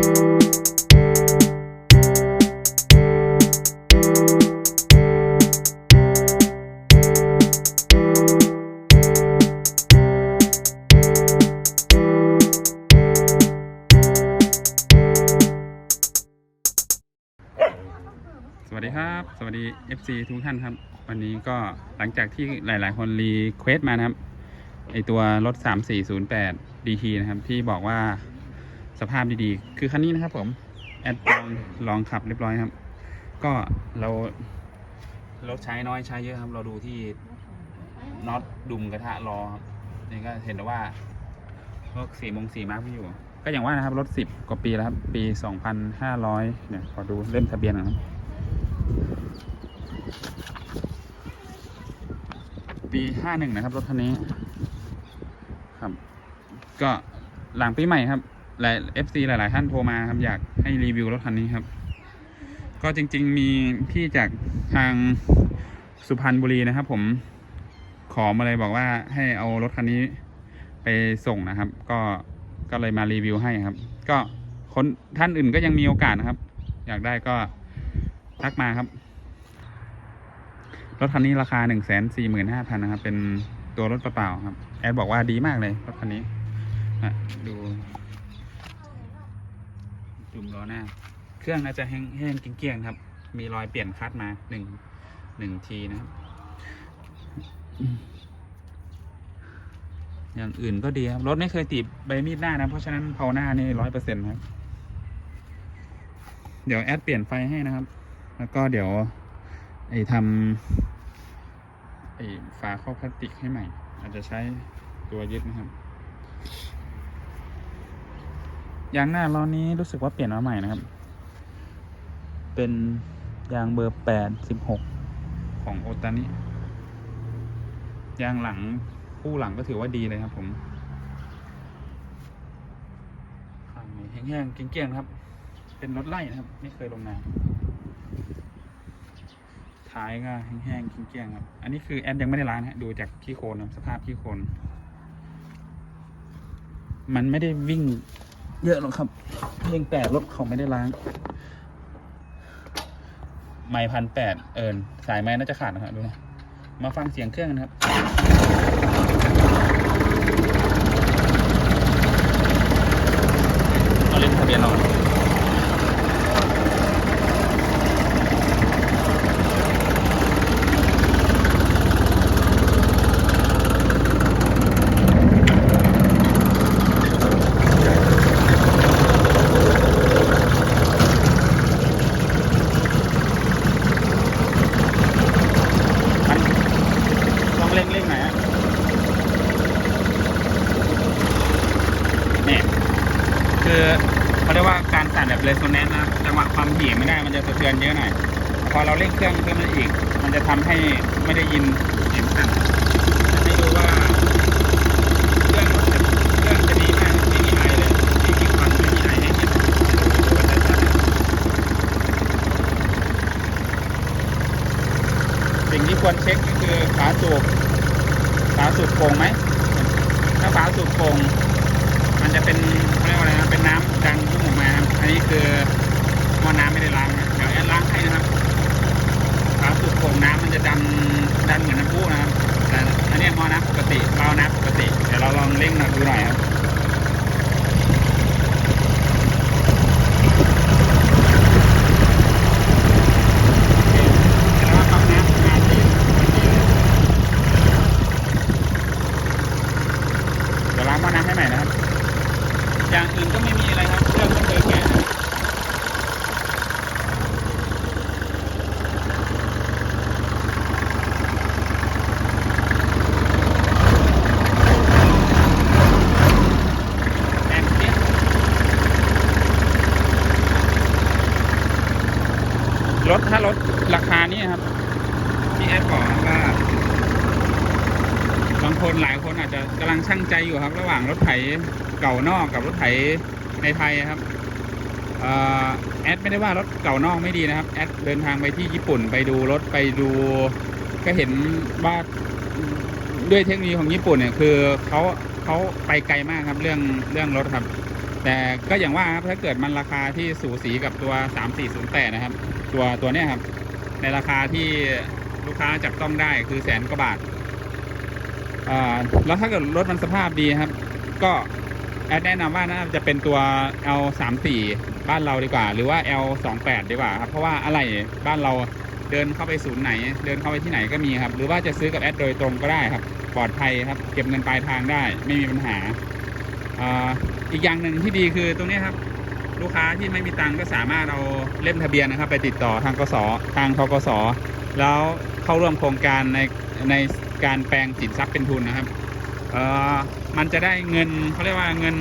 สวัสดีครับ สวัสดี FC ทุกท่านครับ วันนี้ก็หลังจากที่หลาย ๆ คนรีเควสมานะครับไอตัวรถ 3408 DT นะครับ ที่บอกว่า สภาพดีๆ คือคันนี้นะครับผมแอดลองลองขับเรียบร้อยครับ ก็เรารถใช้น้อยใช้เยอะครับ เราดูที่น็อตดุมกระทะล้อครับนี่ก็เห็นแล้วว่าพวกสี่มงสี่มาร์กไม่อยู่ ก็อย่างว่านะครับรถ10กว่าปีแล้วครับ ปี2,500เนี่ยขอดูเล่มทะเบียนหนะครับ ปีห้าหนึ่งนะครับ รถคันนี้ ครับ ก็หลังปีใหม่ครับ หลาย FC หลาย ๆ ท่านโทรมาครับอยากให้รีวิวรถคันนี้ครับ ก็จริง ๆ มีพี่จากทางสุพรรณบุรีนะครับ ผมขอมาเลยบอกว่าให้เอารถคันนี้ไปส่งนะครับ ก็ก็เลยมารีวิวให้ครับ ก็คนท่านอื่นก็ยังมีโอกาสนะครับ อยากได้ก็ทักมาครับ รถคันนี้ราคาหนึ่งแสนสี่หมื่นห้าพันนะครับ เป็นตัวรถเปล่าๆครับ แอดบอกว่าดีมากเลยรถคันนี้อะดู จุ่มล้อหน้า เครื่องน่าจะแห้งแห้งเกลี้ยงๆครับ มีรอยเปลี่ยนคลัตช์มาหนึ่งหนึ่งทีนะครับ อย่างอื่นก็ดีครับรถไม่เคยติดใบมีดหน้านะ เพราะฉะนั้นเผาหน้านี่ร้อยเปอร์เซ็นต์ครับ เดี๋ยวแอดเปลี่ยนไฟให้นะครับ แล้วก็เดี๋ยว ไอ้ทำไอ้ฝาครอบพลาสติกให้ใหม่ อาจจะใช้ตัวยึดนะครับ ยางหน้าล้อนี้รู้สึกว่าเปลี่ยนมาใหม่นะครับ เป็นยางเบอร์แปดสิบหกของโอตานิยางหลังคู่หลังก็ถือว่าดีเลยครับผมแห้งๆเกลี้ยงๆครับ เป็นรถไล่นะครับ ไม่เคยลงน้ำท้ายก็แห้งๆเกลี้ยงๆครับ อันนี้คือแอดยังไม่ได้ล้างฮะดูจากขี้โคลนสภาพขี้โคลนมันไม่ได้วิ่ง เยอะหรอกครับ เพียงแต่รถเขาไม่ได้ล้าง ไม่พันแปดเอิญสายไม้น่าจะขาดนะครับดูนะมาฟังเสียงเครื่องนะครับ เอาเล่นทะเบียนเรา มันลองเร่งเร่งหน่อยฮะเนี่ย คือเขาเรียกว่าการสั่นแบบเรโซแนนซ์นะจังหวะความถี่ไม่ได้มันจะสะเทือนเยอะหน่อยพอเราเร่งเครื่องเพิ่มอีก มันจะทำให้ไม่ได้ยินเสียงสั่นให้ดูว่าเครื่องเครื่องจะดีมากไม่มีไอเลยไม่มีควันไม่มีไอให้เห็นสิ่งที่ควรเช็คก็คือฝาสูบฝาสูบโป่งไหมถ้าฝาสูบโป่ง มันจะเป็นเขาเรียกว่าอะไรนะเป็นน้ำดังพุ่งออกมาครับอันนี้คือหม้อน้ำไม่ได้ล้างนะเดี๋ยวแอดล้างให้นะครับฝาสูบโป่งน้ำมันจะดันดันเหมือนน้ำพุนะครับแต่อันนี้หม้อน้ำปกติเบาน้ำปกติเดี๋ยวเราลองเร่งหน่อยดูหน่อยครับเคเห็นแล้วว่าปั๊มน้ำงาดีดีเลยเดี๋ยวล้างหม้อน้ำให้ใหม่นะครับ อย่างอื่นก็ไม่มีอะไรครับเครื่องก็เคยแกะนะครับแอนเนี้ยรถถ้ารถราคานี้ครับที่แอดบอกว่าบางคนหลายคนอาจจะ กำลังช่างใจอยู่ครับ ระหว่างรถไถเก่านอกกับรถไถในไทยครับอแอดไม่ได้ว่ารถเก่านอกไม่ดีนะครับแอดเดินทางไปที่ญี่ปุ่นไปดูรถไปดู ก็เห็นว่าด้วยเทคโนโลยีของญี่ปุ่นเนี่ยคือเขาเขาไปไกลมากครับเรื่องเรื่องรถครับ แต่ก็อย่างว่าครับถ้าเกิดมันราคาที่สูสีกับตัว 3408 นะครับ ตัวตัวเนี้ยครับ ในราคาที่ลูกค้าจับต้องได้คือแสนกว่าบาท แล้วถ้าเกิดรถมันสภาพดีครับ ก็แอดแนะนำว่าน่าจะเป็นตัว L34 บ้านเราดีกว่า หรือว่า L28 ดีกว่าครับ เพราะว่าอะไรบ้านเราเดินเข้าไปศูนย์ไหน เดินเข้าไปที่ไหนก็มีครับ หรือว่าจะซื้อกับแอดโดยตรงก็ได้ครับ ปลอดภัยครับ เก็บเงินปลายทางได้ ไม่มีปัญหาอ,อีกอย่างหนึ่งที่ดีคือตรงนี้ครับ ลูกค้าที่ไม่มีตังก็สามารถเอาเล่มทะเบียนนะครับ ไปติดต่อทางกสทางทกสแล้วเข้าร่วมโครงการในใน การแปลงสินทรัพย์เป็นทุนนะครับ เอ่อมันจะได้เงินเขาเรียกว่าเงิน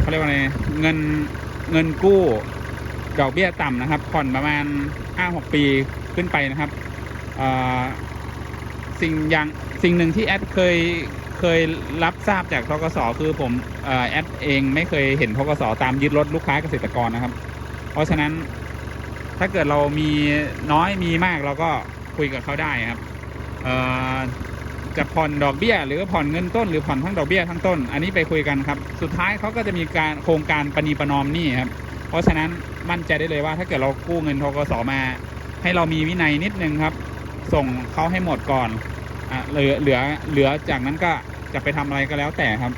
เขาเรียกว่าอะไรเงินเงินกู้ดอกเบี้ยต่ำนะครับ ผ่อนประมาณห้าหกปีขึ้นไปนะครับเออสิ่งอย่างสิ่งหนึ่งที่แอดเคยเคยรับทราบจากทกสคือผมแอดเองไม่เคยเห็นทกสตามยึดรถลูกค้าเกษตรกรนะครับ เพราะฉะนั้นถ้าเกิดเรามีน้อยมีมากเราก็คุยกับเขาได้ครับ จะผ่อนดอกเบี้ย หรือผ่อนเงินต้น หรือผ่อนทั้งดอกเบี้ยทั้งต้น อันนี้ไปคุยกันครับ สุดท้ายเขาก็จะมีการโครงการปณีประนอมนี้ครับ เพราะฉะนั้นมั่นใจได้เลยว่าถ้าเกิดเรากู้เงินทกสมา ให้เรามีวินัยนิดนึงครับ ส่งเขาให้หมดก่อนอะเหลือเหลือเหลือจากนั้นก็จะไปทำอะไรก็แล้วแต่ครับ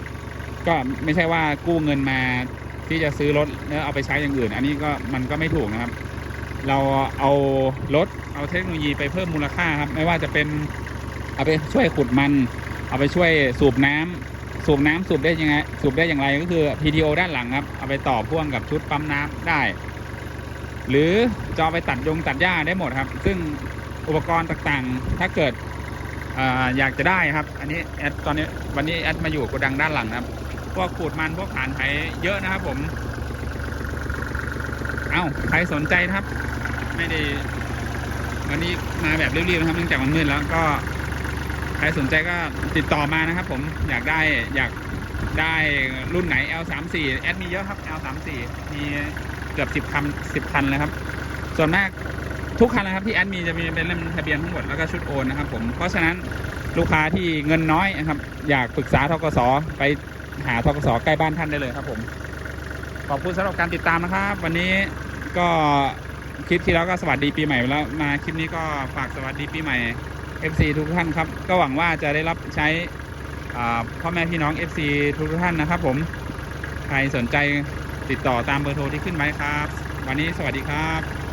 ก็ไม่ใช่ว่ากู้เงินมาที่จะซื้อรถแล้วเอาไปใช้อย่างอื่น อันนี้ก็มันก็ไม่ถูกนะครับ เราเอารถเอาเทคโนโลยีไปเพิ่มมูลค่าครับ ไม่ว่าจะเป็นเอาไปช่วยขุดมัน เอาไปช่วยสูบน้ำสูบน้ำสูบได้ยังไง สูบได้อย่างไรก็คือ PTO ด้านหลังครับ เอาไปต่อพ่วงกับชุดปั๊มน้ำได้ หรือจะเอาไปตัดยงตัดหญ้าได้หมดครับ ซึ่งอุปกรณ์ต่างๆ ถ้าเกิดออยากจะได้ครับ อันนี้แอดตอนนี้วันนี้แอดมาอยู่โกดังด้านหลังครับ พวกขูดมันพวกฐานไถเยอะนะครับผม เอ้าใครสนใจครับ ไม่ได้ วันนี้มาแบบรีบๆนะครับเนื่องจากมันมืดแล้วก็ใครสนใจก็ติดต่อมานะครับ ผมอยากได้อยากได้รุ่นไหน L34 แอดมีเยอะครับ L34 มีเกือบ10คัน10คันเลยครับ ส่วนมากทุกคันนะครับที่แอดมีจะมีเป็นเล่มทะเบียนทั้งหมดแล้วก็ชุดโอนนะครับ ผมเพราะฉะนั้นลูกค้าที่เงินน้อยนะครับ อยากปรึกษาทกสไปหาทกสใกล้บ้านท่านได้เลยครับ ผม ขอบคุณสำหรับการติดตามนะครับ วันนี้ก็ คลิปที่แล้วก็สวัสดีปีใหม่ไปแล้วมาคลิปนี้ก็ฝากสวัสดีปีใหม่ FC ทุกท่านครับ ก็หวังว่าจะได้รับใช้พ่อแม่พี่น้อง FC ทุกท่านนะครับ ผมใครสนใจติดต่อตามเบอร์โทรที่ขึ้นไว้ครับ วันนี้สวัสดีครับ